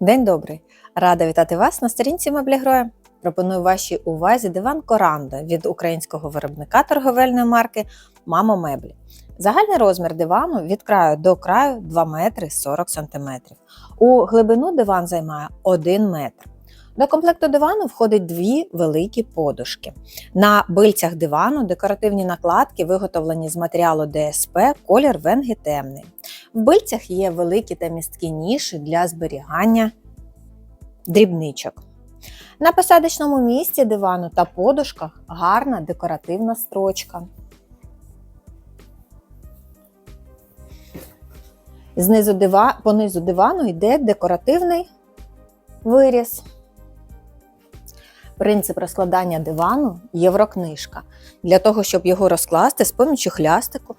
День добрий! Рада вітати вас на сторінці Меблігроя. Пропоную вашій увазі диван Коранда від українського виробника торговельної марки Мамо Меблі. Загальний розмір дивану від краю до краю 2 метри 40 см. У глибину диван займає 1 метр. До комплекту дивану входить дві великі подушки. На бильцях дивану декоративні накладки виготовлені з матеріалу ДСП, колір венги темний. В бильцях є великі та місткі ніші для зберігання дрібничок. На посадочному місці дивану та подушках гарна декоративна строчка. Знизу дива... По низу дивану йде декоративний виріз. Принцип розкладання дивану єврокнижка. Для того, щоб його розкласти з помічю хлястику,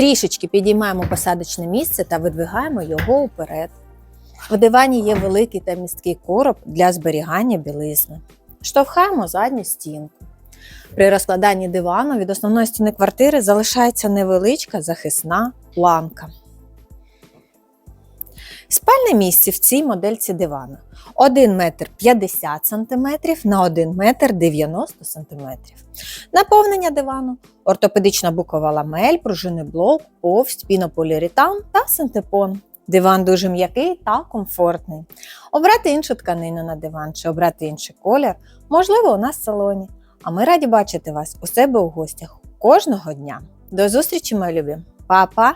трішечки підіймаємо посадочне місце та видвигаємо його уперед. В дивані є великий та місткий короб для зберігання білизни. Штовхаємо задню стінку. При розкладанні дивану від основної стіни квартири залишається невеличка захисна планка. Спальне місце в цій модельці дивана 1 метр 50 см на 1 метр 90 см. Наповнення дивану ортопедична букова ламель, пружинний блок, повсть, пінополіуретан та синтепон. Диван дуже м'який та комфортний. Обрати іншу тканину на диван чи обрати інший колір можливо у нас в салоні. А ми раді бачити вас у себе у гостях кожного дня. До зустрічі, мої любі! Па-па!